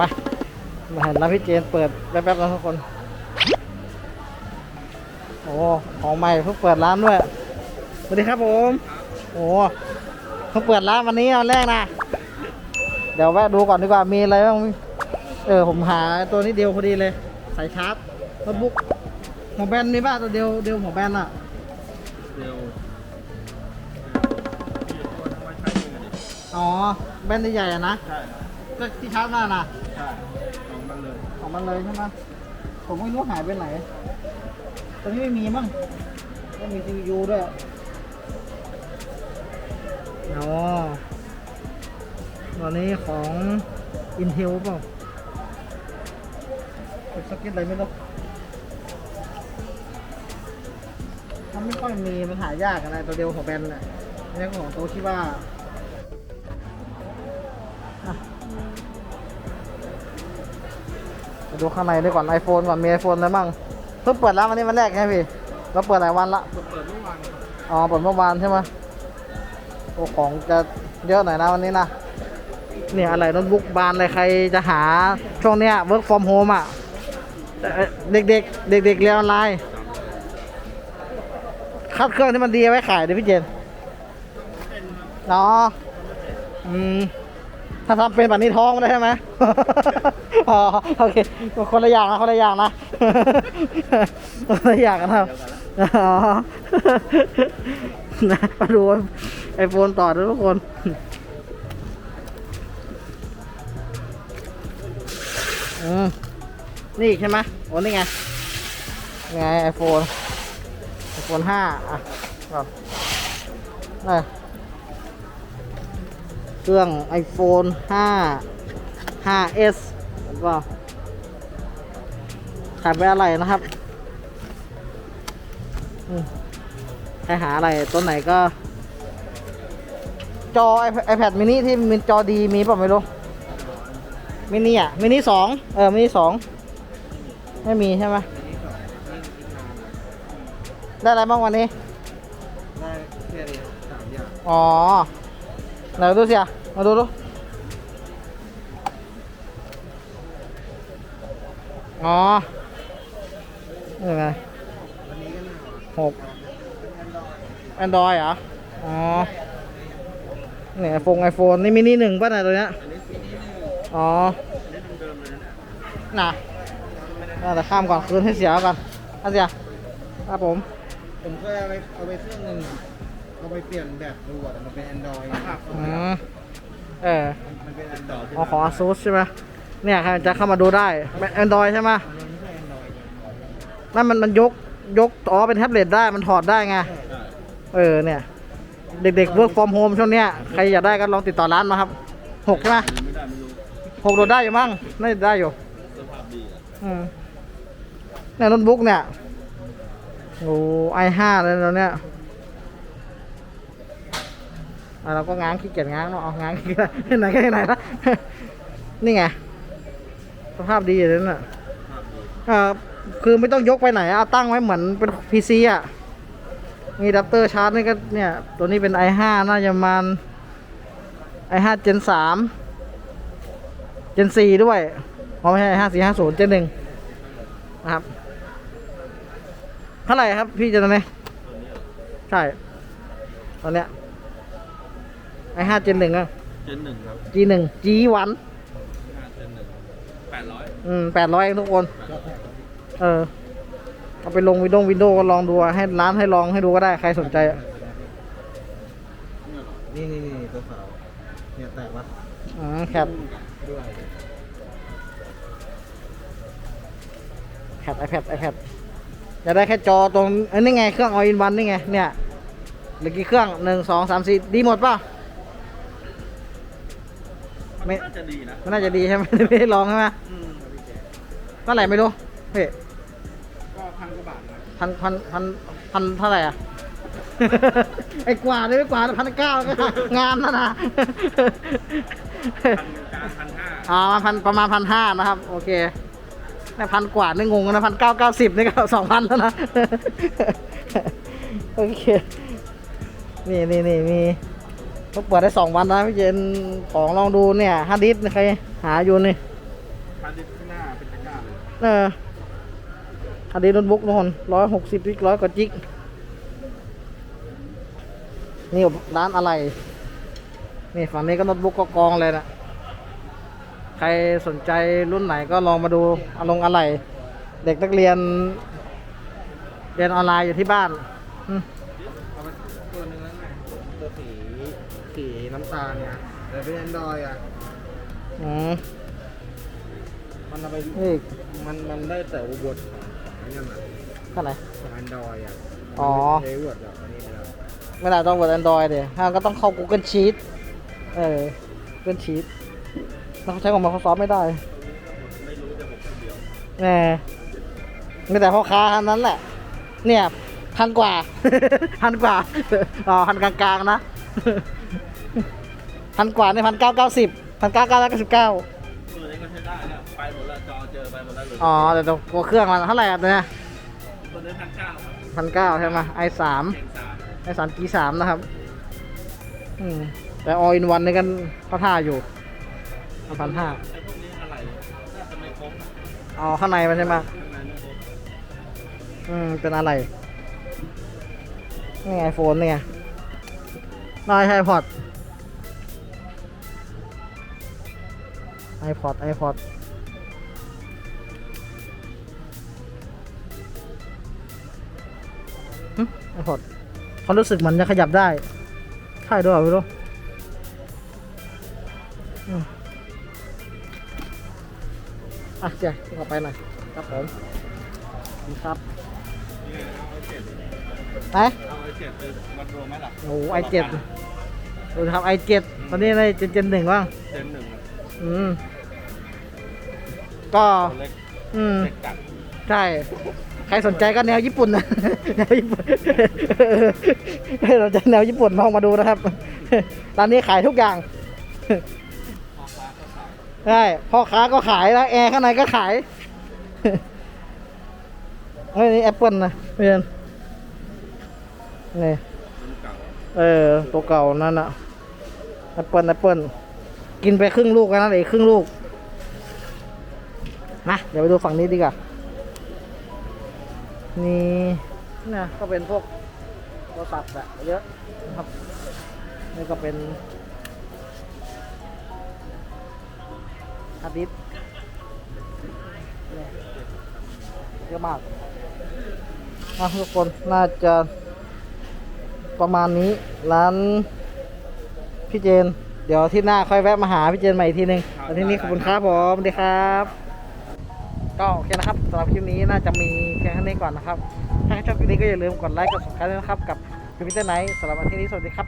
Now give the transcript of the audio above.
ไปมาเห็นแล้วพี่เจนเปิดแป๊บๆแล้วทุกคน โอ้ของใหม่เพิ่งเปิดร้านด้วยสวัสดีครับผม โอ้เพิ่งเปิดร้านวันนี้วันแรกนะเดี๋ยวแวะดูก่อนดีกว่ามีอะไรบ้างเออผมหาตัวนี้เดียวพอดีเลยสายชาร์จโน้ตบุ๊กหัวแบนมีป่ะตัวเดียวเดียวหัวแบนอะเร็วพี่ตัวทำไว้ใช้เองอะดิอ๋อแบนใหญ่ๆอะนะใช่ก็ที่ชาร์จหน้าน่ะใช่ลองมันเลยของมันเลยใช่ไหมผมไม่รู้หายไปไหน ตอนนี้ไม่มีมั้งไม่มี CPU ด้วยอ๋อตอนนี้ของ Intel เปล่าเป็นสกิทอะไรไม่รู้มันไม่ค่อยมีมันหายากอะไรตัวเดียวของแบรนด์น่ะนี่ของโตชิบ้า ดูข้างในด้วยก่อน iPhone ก่อนมี iPhone อะไรบ้างเพิ่งเปิดร้านวันนี้วันแรกใช่ไหมพี่เราเปิดหลายวันละเปิดเมื่อวานครับอ๋อเปิดเมื่อวานใช่ไหมโอ้ของจะเยอะหน่อยนะวันนี้นะเนี่ยอะไรโน้ตบุ๊กบานอะไรใครจะหาช่วงเนี้ย work from home อะแต่เด็กๆเด็กๆเรียนออนไลน์คัดเครื่องที่มันดีเอาไว้ขายดิพี่เจนอ๋ออืม ถ้าทำเป็นแบบนี้ท้องไม่ได้ใช่ไหมอ๋อโอเคคนละอย่างนะคนละอย่างนะคนละอย่างกันครับอ๋อนะมาดูไอโฟนต่อทุกคนอืมนี่ใช่ไหมโอ้นี่ไงไงไอโฟนไอโฟนห้าอะก่อนนี่ รื่อง iPhone 5 5s ก็ขายไปอะไรนะครับอืมใครหาอะไรตัวไหนก็ จอ iPad- iPad mini ที่มีจอดีมีเปล่าไม่รู้มินิอะมินิสองเออมินิสองไม่มีใช่ไหมได้อะไรบ้างวันนี้ ได้แค่นี้สามอย่าง อ๋อ ไหนดูสิอะ มาดูดูอ๋อนี่ไงวันนี้ก็น่ารักหกเป็นแอนดรอยแอนดรอยเหรอ อ๋อเนี่ยไอโฟนไอโฟนนี่มินิหนึ่งป่ะเนี่ยตัวเนี้ยอันนี้ปีนี้นี่อ๋อเล่นเดิมๆเลยนะน่ะน่าจะข้ามก่อนคืนให้เสียก่อนอะเสียครับผม ผมเคยเอาไปเอาไปเครื่องหนึ่งเอาไปเปลี่ยนแบบดูอะแต่มันเป็นแอนดรอยภาพอืม เออเออ๋อของ ASUS ใช่ไหมเนี่ยใครจะเข้ามาดูได้แอนดรอยใช่ไหมนั่นมันมันยกยกอ๋อเป็นแท็บเล็ตได้มันถอดได้ไง เออเนี่ย เด็กๆ work from home ช่วงเนี้ยใครอยากได้ก็ลองติดต่อร้านมาครับหกใช่ไหมหกโดดได้อยู่มั้งน่าจะได้อยู่อืมเนี่ยโน้ตบุ๊กเนี่ยโอ้ไอห้าเลยแล้วเนี่ย เราก็ง้างขี้เกียจง้างเนาะเอาง้างขี้เกียจไหนก็ไหนละนี่ไงสภาพดีอยู่เลยน่ะภาพดีอ่าคือไม่ต้องยกไปไหนเอาตั้งไว้เหมือนเป็น PC อะมีดัปเตอร์ชาร์จนี่ก็เนี่ย ตัวนี้เป็น i5 น่าจะมาณ i5 Gen 3 Gen 4 ด้วยเพราะไม่ใช่ i5 450 Gen 1นะครับ เท่าไหร่ครับพี่เจนนี่ใช่ ตอนเนี้ย i5 Gen 1อะเจนหนึ่งครับ G1 G1 ห้าเจนหนึ่งแปดร้อยอืม800เองทุกคน เออ เอาไปลงวิดงวิดีโอก็ลองดูอะให้ร้านให้ลองให้ดูก็ได้ใครสนใจอะนี่นี่นี่ตัวขาวเนี่ยแตกปะอืมแคปด้วยแคป iPad iPad จะได้แค่จอตรงเอ้ยนี่ไงเครื่อง all in one นี่ไงเนี่ยเหลือกี่เครื่องหนึ่งสองสามสี่ดีหมดป่ะ ไม่ น่าจะดีนะมันน่าจะดีใช่ไหม ไม่ได้ลองใช่ไหมอืมเท่าไหร่ไม่รู้เฮ้ยก็พันกว่าบาทนะพันพันพันพันเท่าไหร่อะ ไอ้กว่าเลยไม่กว่าพันเก้าก็งามแล้วนะ พันกลางพันห้าอ่าพันประมาณพันห้านะครับ โอเคแต่พันกว่านี่งงนะพันเก้าเก้าสิบนี่ก็สองพันแล้วนะ โอเค นี่นี่นี่มี เขาเปิดได้สองวันนะพี่เจนของลองดูเนี่ยฮาร์ดดิสก์ใครหาอยู่นี่ฮาร์ดดิสก์ข้างหน้าเป็นตะกร้าเลยเอออันนี้โน้ตบุ๊กทุกคนร้อยหกสิบจิกร้อยกว่าจิกนี่ร้านอะไรนี่ฝั่งนี้ก็โน้ตบุ๊กก็กองเลยนะใครสนใจรุ่นไหนก็ลองมาดูอารมณ์อะไร เด็กนักเรียน เรียนออนไลน์อยู่ที่บ้าน สีน้ำตาลเนี่ยแต่เป็นแอนดรอยอะ อืมมันเอาไปนี่มันมันได้แต่อุบลอันนี้น่ะข้างไหนของแอนดรอยอะอ๋อเอเวิร์ดแบบอันนี้ไม่ได้ไม่ได้ต้องเปิด Android เดี๋ยวถ้าก็ต้องเข้า Google Sheet เออ Google Sheet แล้วเขาใช้ของ Microsoft ไม่ได้ไม่รู้แต่ผมคนเดียวแหมมีแต่พ่อค้าเท่านั้นแหละ เนี่ยพันกว่า พันกว่า อ๋อพันกลางๆนะ พันกว่าในพันเก้าเก้าสิบพันเก้าเก้าเก้าสิบเก้าตัวนี้ก็ใช้ได้เนี่ยไปหมดแล้วจอเจอไปหมดแล้วเลยอ๋อแต่ตัวเครื่องมันเท่าไหร่อะเนี่ยตัวนี้พันเก้าครับพันเก้าใช่ไหมไอสามเก่งสามไอสามกีสามนะครับอืมแต่ all in one นี่กันเขาท่าอยู่พันห้าไอ้พวกนี้อะไรน่าจะไม่ครบอะอ๋อข้างในมันใช่ไหมข้างในไม่ครบอืมเป็นอะไรนี่ไอโฟนนี่ไงน่าใช่พอดไอพอด ไอพอดไอพอดเขารู้สึกมันจะขยับได้ใช่ด้วยเหรอไม่รู้อืมอะเจ๊ขอไปหน่อยครับผมขอบคุณครับนี่เอาไอเจ็ดไหนเอาไอเจ็ดไปวัดรวมไหมล่ะโอ้ไอเจ็ดดูนะครับไอเจ็ดตอนนี้ในเจนเจนหนึ่งบ้างเจนหนึ่ง อะอืม ก็ตัวเล็กอืม เล็กจัดใช่ ใครสนใจก็แนวญี่ปุ่นนะ แนวญี่ปุ่นเออเราจะแนวญี่ปุ่นลองมาดูนะครับ ร้านนี้ขายทุกอย่างพ่อค้าก็ขายใช่พ่อค้าก็ขายแล้วแอร์ข้างในก็ขาย เฮ้ยนี่แอปเปิลนะเพื่อนนี่รุ่นเก่า เออตัวเก่านั่นอะแอปเปิลแอปเปิล กินไปครึ่งลูกแล้วนะเหลยครึ่งลูกนะเดี๋ยวไปดูฝั่งนี้ดีกว่านี่นะก็เป็นพวกโทรศัพท์อะเยอะนะครับนี่ก็เป็นฮาร์ดดิสก์เนี่ยเยอะมากนะทุกคนน่าจะประมาณนี้ร้านพี่เจน ดี๋ยวที่หน้าค่อยแวะมาหาพี่เจนใหม่อีกทีนึงวันนี้นี่ขอบคุณครับผมดีครับ ก็โอเคนะครับสำหรับคลิปนี้น่าจะมีแค่เท่านี้ก่อนนะครับ ถ้าชอบคลิปนี้ก็อย่าลืมกดไลค์กดสมัครด้วยนะครับกับพิพิเตอร์ไนท์สำหรับวันที่นี้สวัสดีครับ